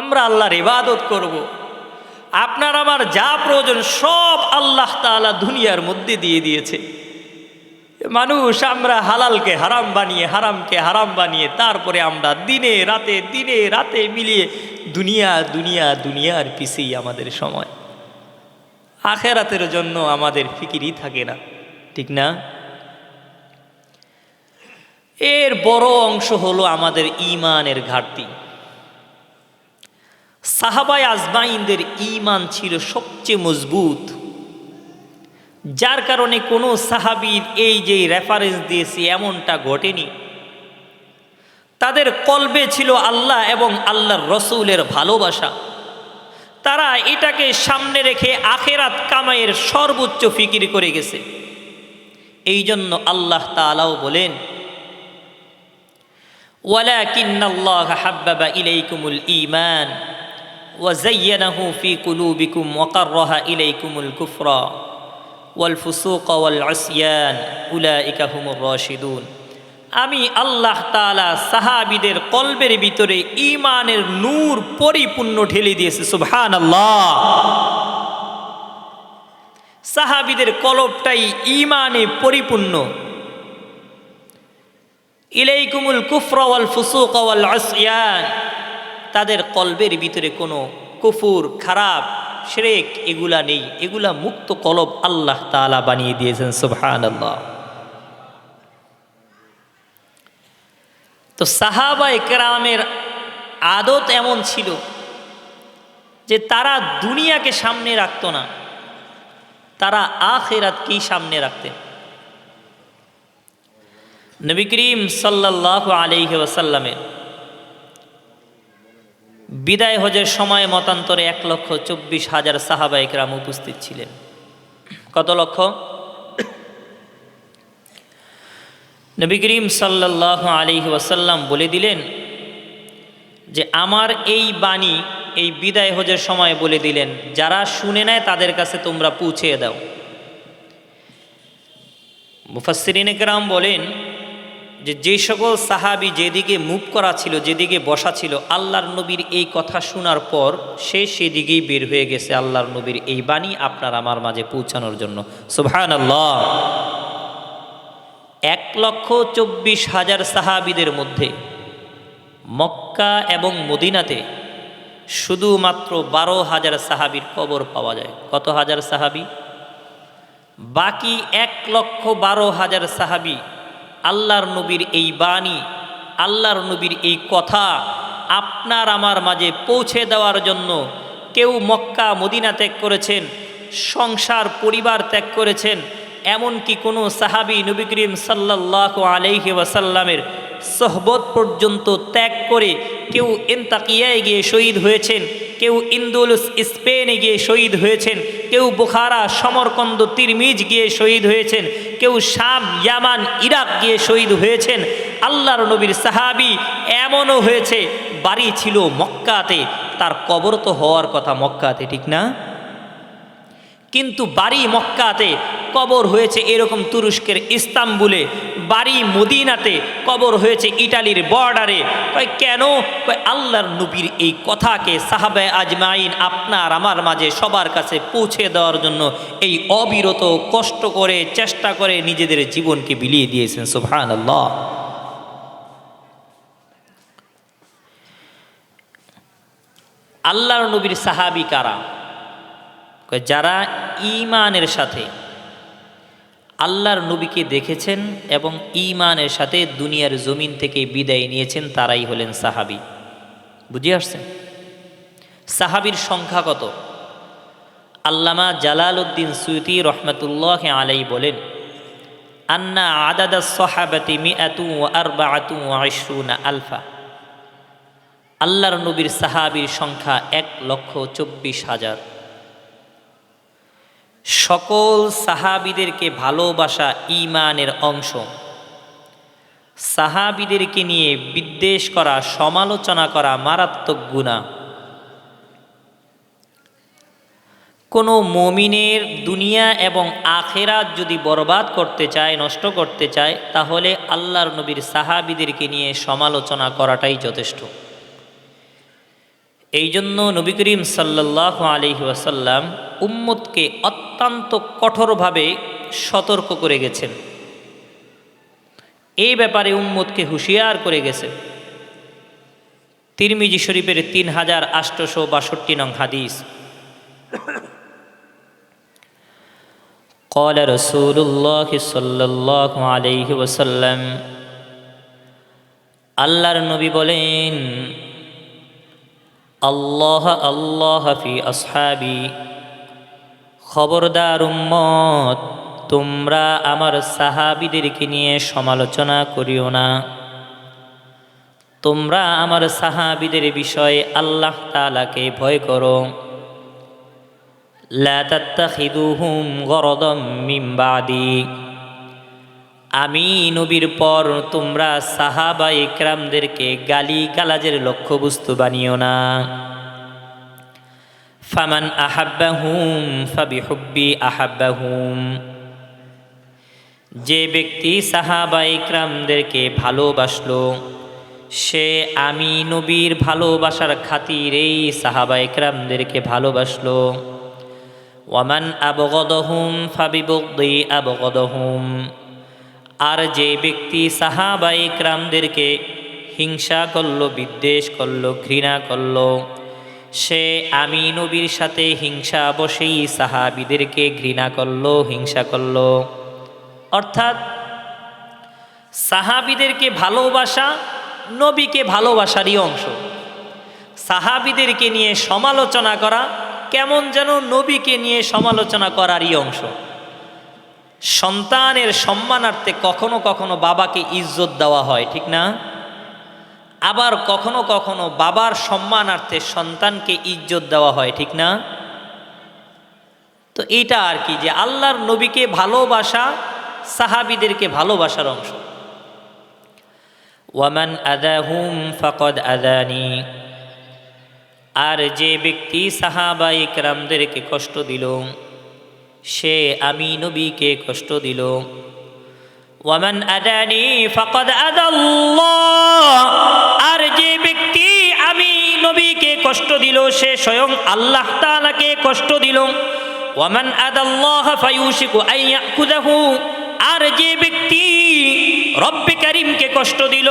আমরা আল্লাহর ইবাদত করব। আপনার আমার যা প্রয়োজন সব আল্লাহ তাআলা দুনিয়ার মধ্যে দিয়ে দিয়েছে। মানুষ আমরা হালালকে হারাম বানিয়ে, হারামকে হারাম বানিয়ে, তারপরে আমরা দিনে রাতে দিনে রাতে মিলিয়ে দুনিয়া দুনিয়া, দুনিয়ার পিছেই আমাদের সময়। আখেরাতের জন্য আমাদের ফিকিরই থাকে না, ঠিক না? এর বড় অংশ হলো আমাদের ইমানের ঘাটতি। সাহাবাই আজমাইনদের ইমান ছিল সবচেয়ে মজবুত। যার কারণে কোনো সাহাবির এই যে রেফারেন্স দিয়েছি এমনটা ঘটেনি। তাদের কলবে ছিল আল্লাহ এবং আল্লাহর রসুলের ভালোবাসা। তারা এটাকে সামনে রেখে আখেরাত কামাইয়ের সর্বোচ্চ ফিকির করে গেছে। এই জন্য আল্লাহ তালাও বলেন ওয়ালা কিন্নাল্লাহ হাব্বাবা ইলাইকুমুল ইমান وزينه في قلوبكم وقرها إليكم الكفر والفسوق والعصيان أولئك هم الراشدون আমি আল্লাহ তালা সাহাবিদের কলবের ভিতরে ইমানের নূর পরিপূর্ণ ঢেলে দিয়েছে সুবহান আল্লাহ সাহাবিদের কলবটাই ইমানে পরিপূর্ণ ইলাইকুমুল কুফর ওয়াল ফুসুক ওয়াল আসিয়ান তাদের কলবের ভিতরে কোনো কুফুর, খারাপ, শ্রেক এগুলা নেই। এগুলা মুক্ত কলব আল্লাহ তাআলা বানিয়ে দিয়েছেন, সুবহানাল্লাহ। তো সাহাবা একরামের আদত এমন ছিল যে তারা দুনিয়াকে সামনে রাখতো না, তারা আখেরাতকেই সামনে রাখতেন। নবী করিম সাল্লাহ আলহি ওয়াসাল্লামের বিদায় হজের সময় মতান্তরে এক লক্ষ চব্বিশ হাজার সাহাবা একরাম উপস্থিত ছিলেন। কত লক্ষ? নবী করিম সাল্লাহ আলহি ওয়াসাল্লাম বলে দিলেন যে, আমার এই বাণী এই বিদায় হজের সময় বলে দিলেন, যারা শুনে নেয় তাদের কাছে তোমরা পৌঁছে দাও। মুফাসরিন একরাম বলেন যে যে সকল সাহাবি যেদিকে মুখ করা ছিল, যেদিকে বসা ছিল, আল্লাহর নবীর এই কথা শোনার পর সে সেদিকেই বের হয়ে গেছে আল্লাহর নবীর এই বাণী আপনার আমার মাঝে পৌঁছানোর জন্য। সুবহান আল্লাহ এক লক্ষ চব্বিশ হাজার সাহাবিদের মধ্যে মক্কা এবং মদিনাতে শুধুমাত্র বারো হাজার সাহাবির কবর পাওয়া যায়। কত হাজার সাহাবি? বাকি এক লক্ষ বারো হাজার সাহাবি আল্লাহর নবীর এই বাণী, আল্লাহর নবীর এই কথা আপনার আমার মাঝে পৌঁছে দেওয়ার জন্য কেউ মক্কা, মদিনা ত্যাগ করেছেন, সংসার, পরিবার ত্যাগ করেছেন, এমনকি কোনো সাহাবি নবী করিম সাল্লাহ আলহি ওয়াসাল্লামের সহবত পর্যন্ত ত্যাগ করে কেউ এন্তাকিয়ায় গিয়ে শহীদ হয়েছেন, কেউ ইন্দুলুস, স্পেনে গিয়ে শহীদ হয়েছেন কেউ বোখারা, সমরকন্দ, তিরমিজ গিয়ে শহীদ হয়েছেন। কেউ শাম, ইয়ামান, ইরাক গিয়ে শহীদ হয়েছেন। আল্লাহর নবীর সাহাবি এমনও হয়েছে, বাড়ি ছিল মক্কাতে, তার কবর তো হওয়ার কথা মক্কাতে, ঠিক না? কিন্তু বাড়ি মক্কাতে কবর হয়েছে এরকম তুরস্কের ইস্তাম্বুলে। বাড়ি মদিনাতে কবর হয়েছে ইটালির বর্ডারে। কয়, কেন? কয়, আল্লাহর নবীর এই কথাকে সাহাবে আজমাইন আপনার আমার মাঝে সবার কাছে পৌঁছে দেওয়ার জন্য এই অবিরত কষ্ট করে, চেষ্টা করে নিজেদের জীবনকে বিলিয়ে দিয়েছেন সুফহান আল্লাহ আল্লাহর নবীর সাহাবি কারা? যারা ইমানের সাথে আল্লাহর নবীকে দেখেছেন এবং ইমানের সাথে দুনিয়ার জমিন থেকে বিদায় নিয়েছেন তারাই হলেন সাহাবি। বুঝে আসছেন? সাহাবির সংখ্যা কত? আল্লামা জালাল উদ্দিন সুইতি রহমতুল্লাহ আলাই বলেন, আন্না আদাদা সহাবাতি মিআতু আরবাআতু আশরুনা আলফা। আল্লাহর নবীর সাহাবির সংখ্যা এক লক্ষ চব্বিশ হাজার। সকল সাহাবিদেরকে ভালোবাসা ইমানের অংশ। সাহাবিদেরকে নিয়ে বিদ্বেষ করা, সমালোচনা করা মারাত্মক গুণা কোনো মমিনের দুনিয়া এবং আখেরাত যদি বরবাদ করতে চায়, নষ্ট করতে চায়, তাহলে আল্লাহর নবীর সাহাবিদেরকে নিয়ে সমালোচনা করাটাই যথেষ্ট। এই জন্য নবী করিম সাল্লাহ আলহি ওয়াসাল্লাম উম্মতকে অত্যন্ত কঠোরভাবে সতর্ক করে গেছেন এই ব্যাপারে উম্মতকে হুঁশিয়ার করে গেছেন তিরমিজি শরীফের তিন হাজার আষ্টশো বাষট্টি নং হাদিস قال رسول الله صلى الله عليه وسلم আল্লাহর নবী বলেন আল্লাহ আল্লাহ ফি আসহাবি খবরদার উম্মত, তোমরা আমার সাহাবিদেরকে নিয়ে সমালোচনা করিও না। তোমরা আমার সাহাবিদের বিষয়ে আল্লাহ তালাকে ভয় করো। লা তাত্তাখিদুহুম গরদম মিন বাদি। আমি নবীর পর তোমরা সাহাবা ইকরামদেরকে গালি গালাজের লক্ষ্যবস্তু বানিও না। ফামান আহাব্বাহুম ফাবিহুব্বি আহাব্বাহুম। যে ব্যক্তি সাহাবা ইকরামদেরকে ভালোবাসলো, সে আমি নবীর ভালোবাসার খাতিরেই সাহাবা ইকরামদেরকে ভালোবাসলো। ওয়ামান আবগদহুম ফাবিবগদি আবগদহুম। আর যে ব্যক্তি সাহাবা ইকরামদেরকে হিংসা করল, বিদ্বেষ করল, ঘৃণা করল সে আমি নবীর সাথে হিংসা বসেই সাহাবিদেরকে ঘৃণা করল, হিংসা করল। অর্থাৎ সাহাবিদেরকে ভালোবাসা নবীকে ভালোবাসারই অংশ। সাহাবিদেরকে নিয়ে সমালোচনা করা কেমন যেন নবীকে নিয়ে সমালোচনা করারই অংশ। সন্তানের সম্মানার্থে কখনো কখনো বাবাকে ইজ্জত দেওয়া হয়, ঠিক না? আবার কখনো কখনো বাবার সম্মানার্থে সন্তানকে ইজ্জত দেওয়া হয়, ঠিক না? তো এইটা আর কি যে আল্লাহর নবীকে ভালোবাসা সাহাবিদেরকে ভালোবাসার অংশ। ওয়ামান আদাহুম ফকদ আদানি। আর যে ব্যক্তি সাহাবা ইকরামদেরকে কষ্ট দিল, সে আমি নবীকে কষ্ট দিল। ওয়ামান আদানি ফকদ আর যে ব্যক্তি আমি নবীকে কষ্ট দিল, সে স্বয়ং আল্লাহ তাআলাকে কষ্ট দিল। ওয়ামান আদাল্লাহ ফায়ুশিকু আইয়াকুযাহু আর যে ব্যক্তি রব্বে করিমকে কষ্ট দিল,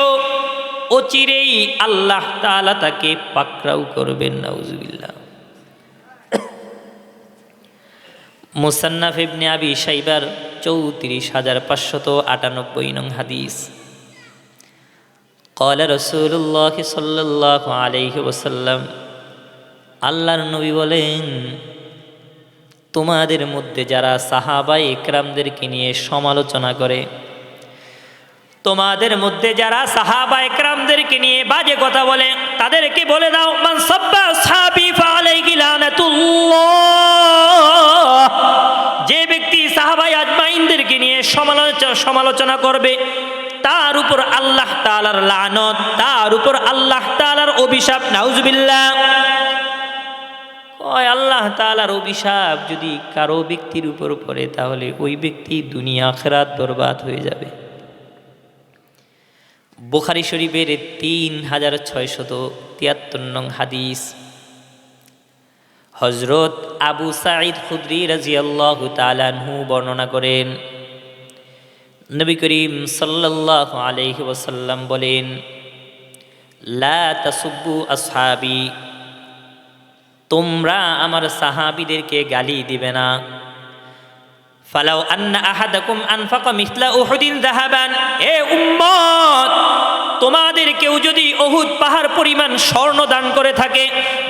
অচিরেই আল্লাহ তালা তাকে পাকড়াও করবেন, নাউজুবিল্লাহ। মুসান্নাফ ইবনে আবি সাইবার চৌত্রিশ হাজার পাঁচশত আটানব্বই নং হাদিস قال رسول الله صلى الله عليه وسلم আল্লাহর নবী বলেন তোমাদের মধ্যে যারা সাহাবাই একরামদেরকে নিয়ে সমালোচনা করে তোমাদের মধ্যে যারা সাহাবা একরামদেরকে নিয়ে বাজে কথা বলে তাদেরকে বলে দাও মান সাব্বা সাহাবি ফালাইহি লানাতুল্লাহ সমালোচনা করবে। তার উপর আল্লাহ তাআলার লানত, তার উপর আল্লাহ তালার অভিশাপ, নাউজুবিল্লাহ। ওই আল্লাহ তাআলার অভিশাপ যদি কারও ব্যক্তির উপর পড়ে, তাহলে ওই ব্যক্তি দুনিয়া, আখরাত বরবাদ হয়ে যাবে। বুখারি শরীফের তিন হাজার ছয়শত তিয়াত্তর নং হাদিস। হজরত আবু সাঈদ খুদ্রি রাজিয়াল্লাহ তালানহু বর্ণনা করেন নবী করিম সাল্লাহ আলহি ওসাল্লাম বলেন, লা তাসুব্বু আসহাবি, তোমরা আমার সাহাবিদেরকে গালি দিবে না। ফালাউ আন্না আহাদাকুম আনফাকা মিসলা উহুদিন যাহাবান, এ উম্মত! তোমাদের কেউ যদি অহুদ পাহাড় পরিমাণ স্বর্ণ দান করে থাকে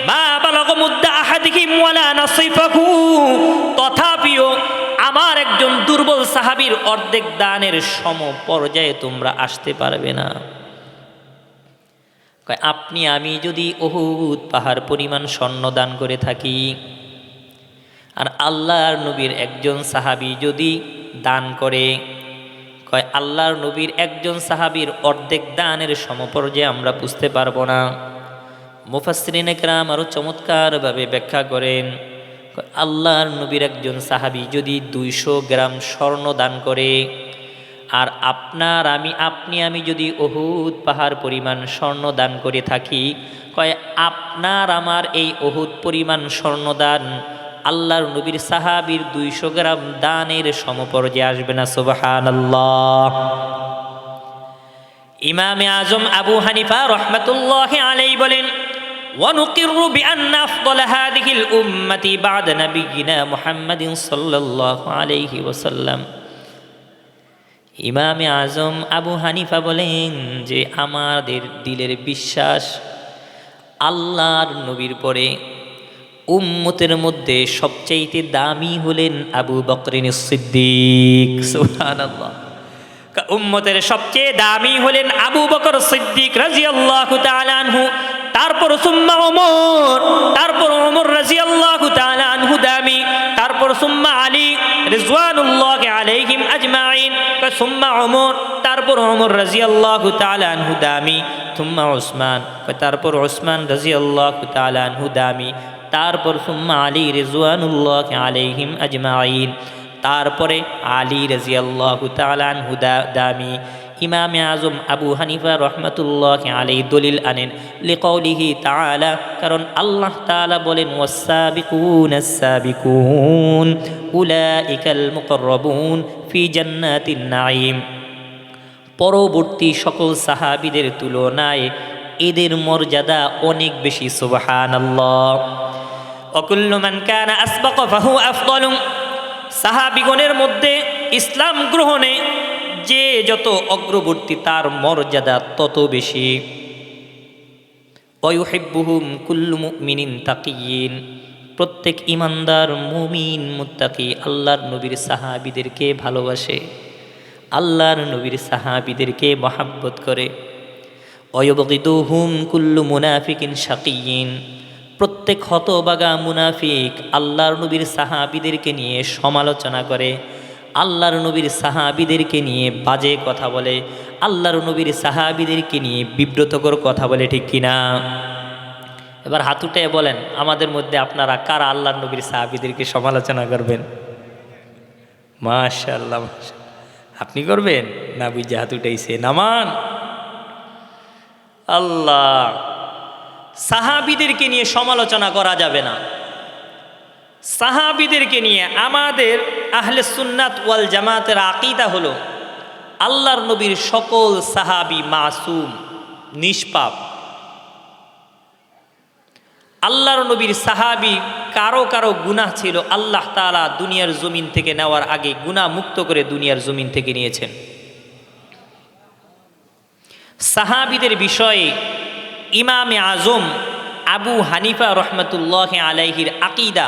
বা বালাগ মুদ্দা আহাদিহিম ওয়ালা নাসিফাহু, তথাপিও আমার একজন দুর্বল সাহাবীর অর্ধেক দানের সম পর্যায়ে তোমরা আসতে পারবে না। আপনি, আমি যদি অহুদ পাহাড় পরিমাণ স্বর্ণ দান করে থাকি, আর আল্লাহর নবীর একজন সাহাবি যদি দান করে, কয়, আল্লাহর নবীর একজন সাহাবির অর্ধেক দানের সমপর্যায়ে আমরা বুঝতে পারব না। মুফাসরিন একরাম আরও চমৎকারভাবে ব্যাখ্যা করেন আল্লাহর নবীর একজন সাহাবি যদি দুইশো গ্রাম স্বর্ণ দান করে, আর আপনার আমি, আপনি আমি যদি অহুদ পাহাড় পরিমাণ স্বর্ণ দান করে থাকি, কয় আপনার আমার এই অহুদ পরিমাণ স্বর্ণদান আল্লাহর নবীর সাহাবির দুইশো গ্রাম দানের সমপর্যায়ে আসবে না সুবাহান ইমামে আজম আবু হানিফা রহমতুল্লাহ আলাই বলেন ونقر بأن أفضل هذه الأمة بعد نبينا محمد صلى الله عليه وسلم ইমামে আজম আবু হানিফা বলেন যে আমাদের দিলের বিশ্বাস আল্লাহর নবীর পরে উম্মতের মধ্যে সবচাইতে দামি হলেন আবু বকরিন সিদ্দিক সুবহানাল্লাহ উম্মতের সবচেয়ে দামি হলেন আবু বকর সিদ্দিক রাজিয়াল্লাহু তাআলা আনহু তারপর সুম্মা ওমর, তারপর ওমর রাজিয়াল্লাহু তাআলা আনহু তারপর সুম্মা আলী রিজওয়ানুল্লাহ আলাইহিম আজমাইন সুম্মা ওমর, তারপর ওমর রাজিয়াল্লাহু তাআলা আনহু দামি, সুম্মা উসমান তারপর উসমান রাজিয়াল্লাহু তাআলা আনহু দামি, তারপর সুম্মা আলী রিজওয়ানুল্লাহ আলাইহিম আজমাইন তারপরে আলী রাজিয়াল্লাহ তালান হুদা দামি। ইমামে আজম আবু হানিফা রহমতুল্লাহ আলী দলিল আনেন লিকৌলিহি তালা কারণ আল্লাহ তালা বলেন ওয়াসাবিকুন সাবিকুন উলাইকাল মুকরবুন ফি জান্নাতিন নাঈম। পরবর্তী সকল সাহাবিদের তুলনায় এদের মর্যাদা অনেক বেশি, সুবহানাল্লাহ। অকুল্লু মান কানা আসবাক ফাহু আফদলু সাহাবিগণের মধ্যে ইসলাম গ্রহণে যে যত অগ্রবর্তী, তার মর্যাদা তত বেশি। অয়ুহেব্বুহুম কুল্লু মুমিনিন তাকিয়িন প্রত্যেক ইমানদার, মুমিন, মুত্তাকি আল্লাহর নবীর সাহাবিদেরকে ভালোবাসে। আল্লাহর নবীর সাহাবিদেরকে মহাব্বত করে। অয়বগিদুহুম কুল্লু মুনাফিকিন শাকিয়িন প্রত্যেক হতবাগা মুনাফিক আল্লাহর নবীর সাহাবিদেরকে নিয়ে সমালোচনা করে। আল্লাহর নবীর সাহাবিদেরকে নিয়ে বাজে কথা বলে, আল্লাহর নবীর সাহাবিদেরকে নিয়ে বিব্রতকর কথা বলে, ঠিক কিনা এবার হাতুটে বলেন, আমাদের মধ্যে আপনারা কারা আল্লাহর নবীর সাহাবিদেরকে সমালোচনা করবেন? মাশাল্লাহ আপনি করবেন? না বুঝে হাত নামান। আল্লাহ, সাহাবিদেরকে নিয়ে সমালোচনা করা যাবে না। সাহাবিদেরকে নিয়ে আমাদের আহলে সুন্নাত ওয়াল জামাতের আকিদা হলো, আল্লাহর নবীর সকল সাহাবি মাসুম, নিষ্পাপ। আল্লাহর নবীর সাহাবি কারও কারও গুনাহ ছিল, আল্লাহ তালা দুনিয়ার জমিন থেকে নেওয়ার আগে গুনাহ মুক্ত করে দুনিয়ার জমিন থেকে নিয়েছেন। সাহাবিদের বিষয়ে ইমামে আজম আবু হানিফা রহমতুল্লাহ আলাইহির আকিদা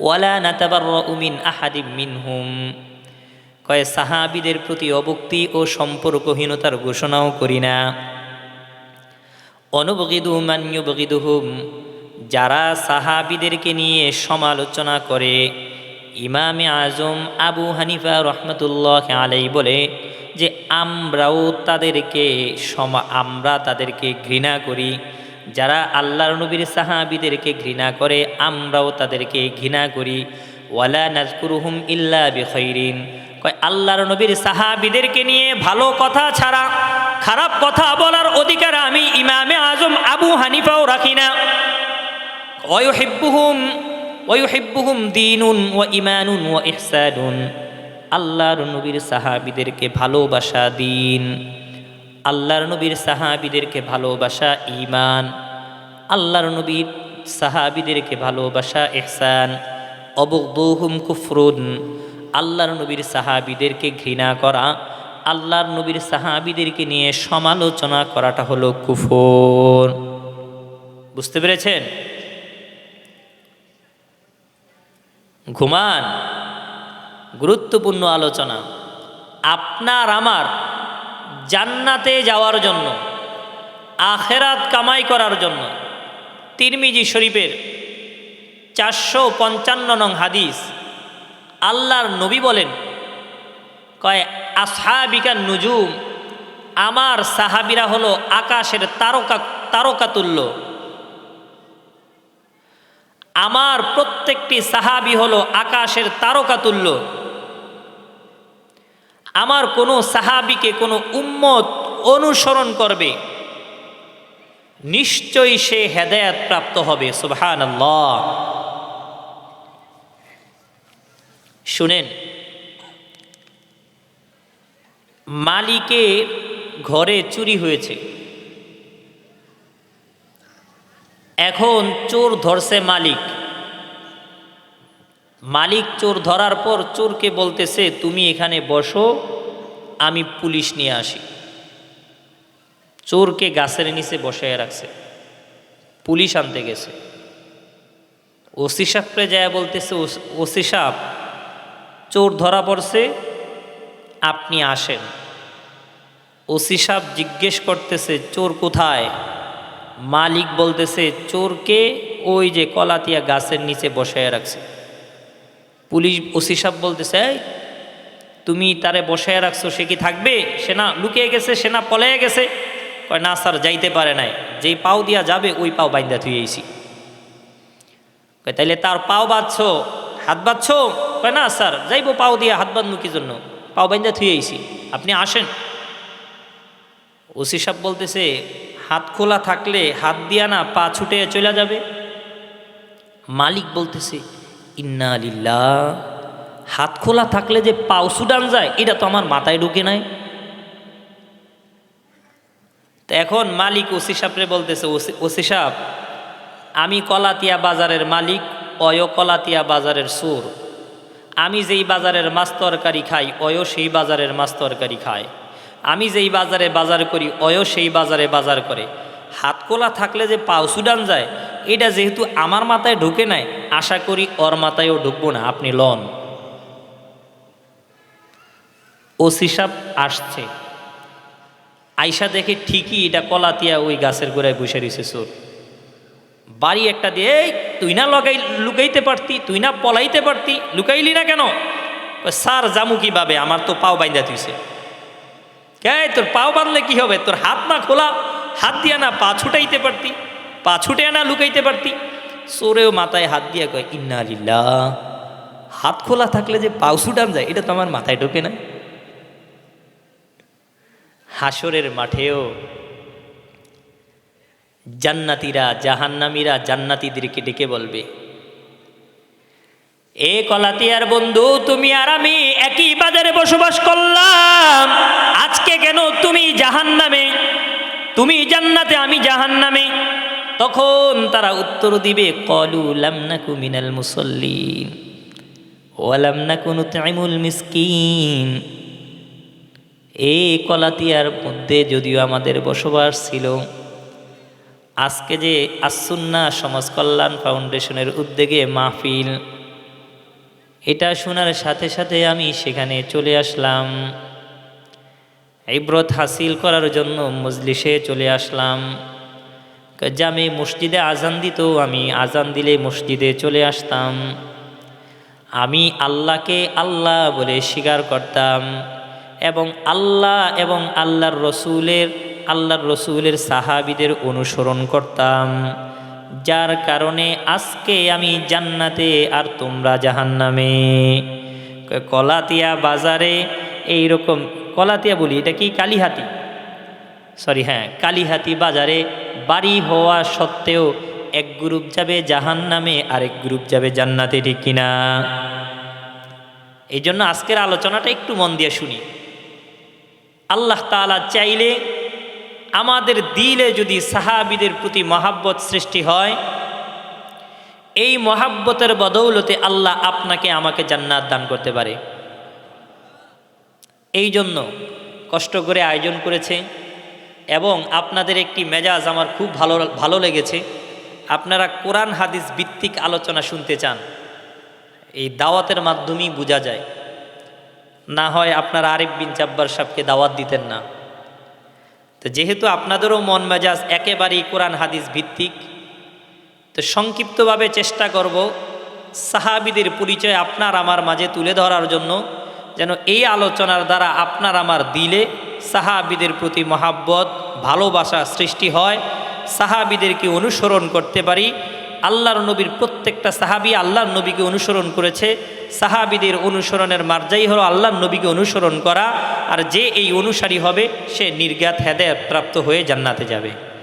ওয়ালা নাতাবার উমিন আহাদিম মিনহুম। কয়ে, সাহাবিদের প্রতি অবক্তি ও সম্পর্কহীনতার ঘোষণাও করি না। অনুবগিদু মান্যবগিদুহুম যারা সাহাবিদেরকে নিয়ে সমালোচনা করে, ইমামে আজম আবু হানিফা রহমতুল্লাহ আলাই বলে যে, আমরাও তাদেরকে সমা, আমরা তাদেরকে ঘৃণা করি যারা আল্লাহর নবীর সাহাবিদেরকে ঘৃণা করে, আমরাও তাদেরকে ঘৃণা করি। ওয়ালা নাজকুরুহুম ইল্লা বিখৈরিন কয়, আল্লাহর নবীর সাহাবিদেরকে নিয়ে ভালো কথা ছাড়া, খারাপ কথা বলার অধিকার আমি ইমামে আজম আবু হানিফাও রাখি না। ওয়ুহিব্বুহুম ওয়ুহিব্বুহুম দিনুন ও ইমানুন ও ইহসানুন। আল্লাহর নবীর সাহাবিদেরকে ভালোবাসা দিন। আল্লাহর নবীর সাহাবিদেরকে ভালোবাসা ইমান আল্লাহর নবীর সাহাবিদেরকে ভালোবাসা এহসান অবদুহুম কুফরুন। আল্লাহর নবীর সাহাবিদেরকে ঘৃণা করা। আল্লাহর নবীর সাহাবিদেরকে নিয়ে সমালোচনা করাটা হলো কুফর। বুঝতে পেরেছেন? ঘুমান। গুরুত্বপূর্ণ আলোচনা। আপনার, আমার জান্নাতে যাওয়ার জন্য, আখেরাত কামাই করার জন্য। তিরমিজি শরীফের চারশো পঞ্চান্ন নং হাদিস, আল্লাহর নবী বলেন, কয়, আসহাবিকা নুজুম, আমার সাহাবিরা হলো আকাশের তারকা তারকা তুল্য আমার প্রত্যেকটি সাহাবি হলো আকাশের তারকা তুল্য আমার কোনো সাহাবিকে কোনো উম্মত অনুসরণ করবে, নিশ্চয়ই সে হেদায়াত প্রাপ্ত হবে সুবহান শুনেন, মালিকে ঘরে চুরি হয়েছে। এখন চোর ধরছে মালিক। মালিক চোর ধরার পর চোরকে বলতেছে, তুমি এখানে বসো, আমি পুলিশ নিয়ে আসি। চোরকে গাছের নিচে বসায় রাখছে। পুলিশ আনতে গেছে। ওসি সাপরে যায় বলতেছে, ওসি সাপ চোর ধরা পড়ছে, আপনি আসেন। ওসি সাপ জিজ্ঞেস করতেছে, চোর কোথায়? মালিক বলতেছে, চোরকে ওই যে কলাতিয়া গাছের নিচে বসায় রাখছে। পুলিশ ওসি সাহেব বলতেছে তুমি তারে বসায় রাখছো, সে কি থাকবে? সে না লুকিয়ে গেছে সে না পলাইয়া গেছে। কয়, না স্যার, যাইতে পারে নাই। যেই পাও দিয়া যাবে, ওই পাও বাইন্দা থুয়েছি কয়, তাইলে তার পাও বাঁধছ, হাত বাঁধছ? কয়, না স্যার, যাইবো পাও দিয়া হাত বাঁধনু কি জন্য? পাও বাইন্দা থুয়েছি আপনি আসেন। ওসি সাহেব বলতেছে, হাত খোলা থাকলে হাত দিয়া না পা ছুটে চলে যাবে? মালিক বলতেছে ইন্না লিল্লাহ। হাত খোলা থাকলে যে পাও সুডান যায়, এটা তো আমার মাথায় ঢুকে নাই। তো এখন মালিক ওসি সাপরে বলতেছে, "ওসি- সাপ আমি কলাতিয়া বাজারের মালিক, অয় কলাতিয়া বাজারের সুর। আমি যেই বাজারের মাছ তরকারি খাই, অয় সেই বাজারের মাছ তরকারি খায়। আমি যেই বাজারে বাজার করি, অয় সেই বাজারে বাজার করে। হাত খোলা থাকলে যে পাও সুডান যায় এটা যেহেতু আমার মাথায় ঢুকে নাই আশা করি ওর মাথায়ও ঢুকবো না আপনি লন। ওসি সাপ আসছে। আইসা দেখে ঠিকই এটা কলাতিয়া ওই গাছের গোড়ায় বসে রয়েছে চোর। বাড়ি একটা দিয়ে "এই, তুই না লগাই লুকাইতে পারতি তুই না পলাইতে পারতি লুকাইলি না কেন? স্যার জামু কীভাবে? আমার তো পাও বাইন্দা তুইছে কে তোর পাও বাঁধলে কি হবে? তোর হাত না খোলা হাত দিয়া না পা ছুটাইতে পারতি। পা ছুটে না লুকাইতে পারতি। চোরেও মাথায় হাত দিয়া কয়, ইন্না লিল্লাহ। হাত খোলা থাকলে যে পাও ছুটান যায়, এটা তো আমার মাথায় ঢোকে না। হাসরের মাঠেও জান্নাতিরা, জাহান্নামীরা জান্নাতিদেরকে ডেকে বলবে, এ কলাতিয়ার বন্ধু, তুমি আর আমি একই বাজারে বসবাস করলাম। আজকে কেন তুমি জাহান্নামে? তুমি জান্নাতে, আমি জাহান্নামে। তখন তারা উত্তর দিবে, কলু লামনাকু মিনাল মুসল্লিন ওয়ালাম নাকু নুতইমুল মিসকিন। এই কলাতিয়ার মধ্যে যদিও আমাদের বসবাস ছিল, আজকে যে আসুন্না সমাজ কল্যাণ ফাউন্ডেশনের উদ্যোগে মাহফিল, এটা শোনার সাথে সাথে আমি সেখানে চলে আসলাম। ইব্রত হাসিল করার জন্য মজলিসে চলে আসলাম। জামে মসজিদে আজান দিত, আমি আজান দিলে মসজিদে চলে আসতাম। আমি আল্লাহকে আল্লাহ বলে স্বীকার করতাম এবং আল্লাহ এবং আল্লাহর রসুলের আল্লাহর রসুলের সাহাবিদের অনুসরণ করতাম। যার কারণে আজকে আমি জান্নাতে আর তোমরা জাহান্নামে। কলাতিয়া বাজারে এই রকম কলাতিয়া বলি, এটা কি কালীহাতি? সরি হ্যাঁ কালীহাতি বাজারে বাড়ি হওয়া সত্ত্বেও এক গ্রুপ যাবে জাহান নামে আরেক গ্রুপ যাবে জান্নাতে, ঠিক কিনা এই জন্য আজকের আলোচনাটা একটু মন দিয়ে শুনি। আল্লাহ তাআলা চাইলে আমাদের দিলে যদি সাহাবিদের প্রতি মহাব্বত সৃষ্টি হয়, এই মহাব্বতের বদৌলতে আল্লাহ আপনাকে আমাকে জান্নাত দান করতে পারে। এই জন্য কষ্ট করে আয়োজন করেছে। এবং আপনাদের একটি মেজাজ আমার খুব ভালো ভালো লেগেছে। আপনারা কোরআন হাদিস ভিত্তিক আলোচনা শুনতে চান। এই দাওয়াতের মাধ্যমেই বোঝা যায়। না হয় আপনারা আরিফ বিন জাব্বার সাহেবকে দাওয়াত দিতেন না। তো যেহেতু আপনাদেরও মন মেজাজ একেবারেই কোরআন হাদিস ভিত্তিক, তো সংক্ষিপ্তভাবে চেষ্টা করব সাহাবিদের পরিচয় আপনার আমার মাঝে তুলে ধরার জন্য। যেন এই আলোচনার দ্বারা আপনার আমার দিলে সাহাবিদের প্রতি মহাব্বত, ভালোবাসা সৃষ্টি হয়। সাহাবিদেরকে অনুসরণ করতে পারি। আল্লাহর নবীর প্রত্যেকটা সাহাবি আল্লাহর নবীকে অনুসরণ করেছে। সাহাবিদের অনুসরণের মার্জাই হলো আল্লাহর নবীকে অনুসরণ করা। আর যে এই অনুসারী হবে, সে নির্গাত হেদায়ত প্রাপ্ত হয়ে জান্নাতে যাবে।